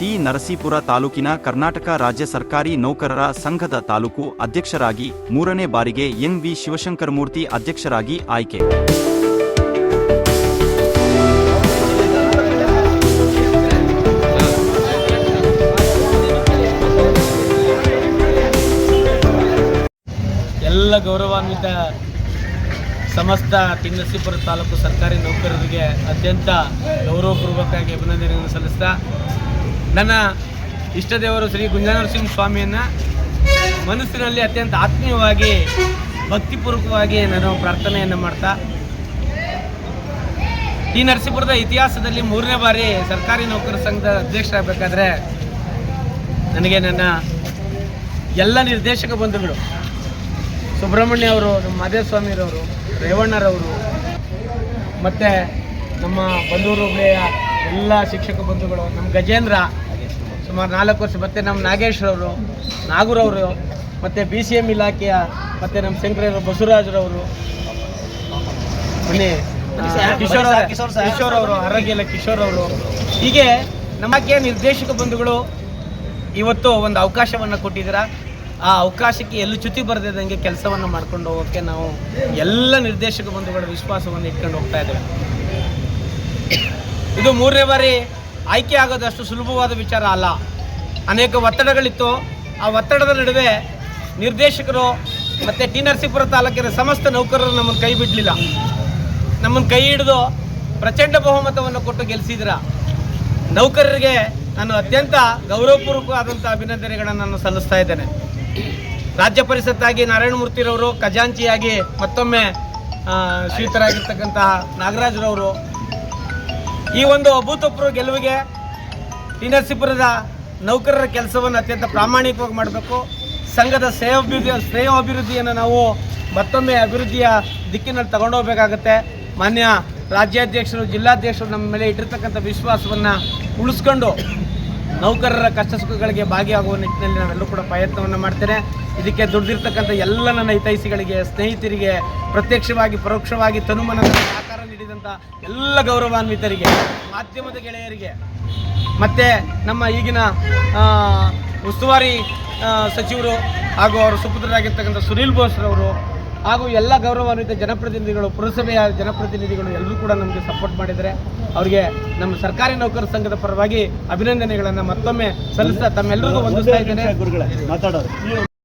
T Narasipura ತಾಲೂಕಿನ ಕರ್ನಾಟಕ ರಾಜ್ಯ ಸರ್ಕಾರಿ ನೌಕರರ ಸಂಘದ ತಾಲೂಕು ಅಧ್ಯಕ್ಷರಾಗಿ ಮೂರನೇ ಬಾರಿಗೆ ಎನ್ ಎನ್ವಿ ಶಿವಶಂಕರಮೂರ್ತಿ ಅಧ್ಯಕ್ಷರಾಗಿ ಆಯ್ಕೆ. ಎಲ್ಲ ಗೌರವಾನ್ವಿತ ಸಮಸ್ತ ತಿನ್ನಸಿಪುರ ತಾಲೂಕು ಸರ್ಕಾರಿ ನೌಕರರಿಗೆ ಅತ್ಯಂತ ಗೌರವಪೂರ್ವಕವಾಗಿ ಅಭಿನಂದನೆಗಳನ್ನು ಸಲ್ಲಿಸ್ತಾ ನನ್ನ ಇಷ್ಟದೇವರು ಶ್ರೀ ಸಿಂಗ್ ಸ್ವಾಮಿಯನ್ನು ಮನಸ್ಸಿನಲ್ಲಿ ಅತ್ಯಂತ ಆತ್ಮೀಯವಾಗಿ, ಭಕ್ತಿಪೂರ್ವಕವಾಗಿ ನಾನು ಪ್ರಾರ್ಥನೆಯನ್ನು ಮಾಡ್ತಾ, ಈ ನರಸೀಪುರದ ಇತಿಹಾಸದಲ್ಲಿ ಮೂರನೇ ಬಾರಿ ಸರ್ಕಾರಿ ನೌಕರ ಸಂಘದ ಅಧ್ಯಕ್ಷರಾಗಬೇಕಾದ್ರೆ ನನಗೆ ನನ್ನ ಎಲ್ಲ ನಿರ್ದೇಶಕ ಬಂಧುಗಳು, ಸುಬ್ರಹ್ಮಣ್ಯ ಅವರು, ನಮ್ಮ ಮಾದೇಸ್ವಾಮಿರವರು ರೇವಣ್ಣರವರು, ಮತ್ತು ನಮ್ಮ ಬಂದೂರು ಎಲ್ಲ ಶಿಕ್ಷಕ ಬಂಧುಗಳು ನಮ್ಮ ಗಜೇಂದ್ರ ಸುಮಾರು ನಾಲ್ಕು ವರ್ಷ ಮತ್ತು ನಮ್ಮ ನಾಗೇಶ್ರವರು ನಾಗೂರವರು ಮತ್ತು ಬಿ ಸಿ ಎಂ ಇಲಾಖೆಯ ಮತ್ತು ನಮ್ಮ ಶಂಕರ ಬಸವರಾಜರವರು ಮನೆ ಕಿಶೋರ್ ಅವರೇ, ಕಿಶೋರ್ ಅವರು ಆರೋಗ್ಯ ಇಲ್ಲ ಕಿಶೋರ್ ಅವರು ಹೀಗೆ ನಮಗೆ ನಿರ್ದೇಶಕ ಬಂಧುಗಳು ಇವತ್ತು ಒಂದು ಅವಕಾಶವನ್ನು ಕೊಟ್ಟಿದ್ದೀರಾ. ಆ ಅವಕಾಶಕ್ಕೆ ಎಲ್ಲೂ ಚ್ಯುತಿ ಬರೆದಿದ್ದಂಗೆ ಕೆಲಸವನ್ನು ಮಾಡ್ಕೊಂಡು ಹೋಗೋಕ್ಕೆ ನಾವು ಎಲ್ಲ ನಿರ್ದೇಶಕ ಬಂಧುಗಳ ವಿಶ್ವಾಸವನ್ನು ಇಟ್ಕೊಂಡು ಹೋಗ್ತಾ ಇದ್ದೇವೆ. ಇದು ಮೂರನೇ ಬಾರಿ ಆಯ್ಕೆ ಆಗೋದಷ್ಟು ಸುಲಭವಾದ ವಿಚಾರ ಅಲ್ಲ. ಅನೇಕ ಒತ್ತಡಗಳಿತ್ತು. ಆ ಒತ್ತಡದ ನಡುವೆ ನಿರ್ದೇಶಕರು ಮತ್ತು ಟಿ ನರಸೀಪುರ ತಾಲೂಕಿನ ಸಮಸ್ತ ನೌಕರರು ನಮ್ಮನ್ನು ಕೈ ಬಿಡಲಿಲ್ಲ. ನಮ್ಮನ್ನು ಕೈ ಹಿಡಿದು ಪ್ರಚಂಡ ಬಹುಮತವನ್ನು ಕೊಟ್ಟು ಗೆಲ್ಲಿಸಿದ್ರ ನೌಕರರಿಗೆ ನಾನು ಅತ್ಯಂತ ಗೌರವಪೂರ್ವಕವಾದಂಥ ಅಭಿನಂದನೆಗಳನ್ನು ನಾನು ಸಲ್ಲಿಸ್ತಾ ಇದ್ದೇನೆ. ರಾಜ್ಯ ಪರಿಷತ್ತಾಗಿ ನಾರಾಯಣಮೂರ್ತಿರವರು ಖಜಾಂಚಿಯಾಗಿ ಮತ್ತೊಮ್ಮೆ ಶ್ರೀತರಾಗಿರ್ತಕ್ಕಂತಹ ನಾಗರಾಜ್ರವರು ನಾಗರಾಜರವರು ಈ ಒಂದು ಅಭೂತಪೂರ್ವ ಗೆಲುವಿಗೆ ತಿನಸಿಪುರದ ನೌಕರರ ಕೆಲಸವನ್ನು ಅತ್ಯಂತ ಪ್ರಾಮಾಣಿಕವಾಗಿ ಮಾಡಬೇಕು. ಸಂಘದ ಶ್ರೇಯೋಭಿವೃದ್ಧಿ ಶ್ರೇಯೋಭಿವೃದ್ಧಿಯನ್ನು ನಾವು ಮತ್ತೊಮ್ಮೆ ಅಭಿವೃದ್ಧಿಯ ದಿಕ್ಕಿನಲ್ಲಿ ತಗೊಂಡೋಗ್ಬೇಕಾಗತ್ತೆ ಮಾನ್ಯ ರಾಜ್ಯಾಧ್ಯಕ್ಷರು, ಜಿಲ್ಲಾಧ್ಯಕ್ಷರು ನಮ್ಮ ಮೇಲೆ ಇಟ್ಟಿರ್ತಕ್ಕಂಥ ವಿಶ್ವಾಸವನ್ನು ಉಳಿಸ್ಕೊಂಡು ನೌಕರರ ಕಷ್ಟ ಸುಖಗಳಿಗೆ ಭಾಗಿಯಾಗುವ ನಿಟ್ಟಿನಲ್ಲಿ ನಾವೆಲ್ಲರೂ ಕೂಡ ಪ್ರಯತ್ನವನ್ನು ಮಾಡ್ತೇನೆ. ಇದಕ್ಕೆ ದುಡ್ದಿರ್ತಕ್ಕಂಥ ಎಲ್ಲ ನನ್ನ ಹಿತೈಷಿಗಳಿಗೆ, ಸ್ನೇಹಿತರಿಗೆ ಪ್ರತ್ಯಕ್ಷವಾಗಿ, ಪರೋಕ್ಷವಾಗಿ ತನುಮನ ನೀಡಿದಂಥ ಎಲ್ಲ ಗೌರವಾನ್ವಿತರಿಗೆ ಮಾಧ್ಯಮದ ಗೆಳೆಯರಿಗೆ ಮತ್ತು ನಮ್ಮ ಈಗಿನ ಉಸ್ತುವಾರಿ ಸಚಿವರು ಹಾಗೂ ಅವರ ಸುಪುತ್ರರಾಗಿರ್ತಕ್ಕಂಥ ಸುನೀಲ್ ಬೋಸ್ರವರು ಹಾಗೂ ಎಲ್ಲ ಗೌರವಾನ್ವಿತ ಜನಪ್ರತಿನಿಧಿಗಳು ಪುರಸಭೆಯ ಜನಪ್ರತಿನಿಧಿಗಳು ಎಲ್ಲರೂ ಕೂಡ ನಮಗೆ ಸಪೋರ್ಟ್ ಮಾಡಿದರೆ ಅವರಿಗೆ ನಮ್ಮ ಸರ್ಕಾರಿ ನೌಕರ ಸಂಘದ ಪರವಾಗಿ ಅಭಿನಂದನೆಗಳನ್ನು ಮತ್ತೊಮ್ಮೆ ಸಲ್ಲಿಸ್ತಾ ತಮ್ಮೆಲ್ಲರಿಗೂ ಒಂದು ಇದ್ದೇನೆ.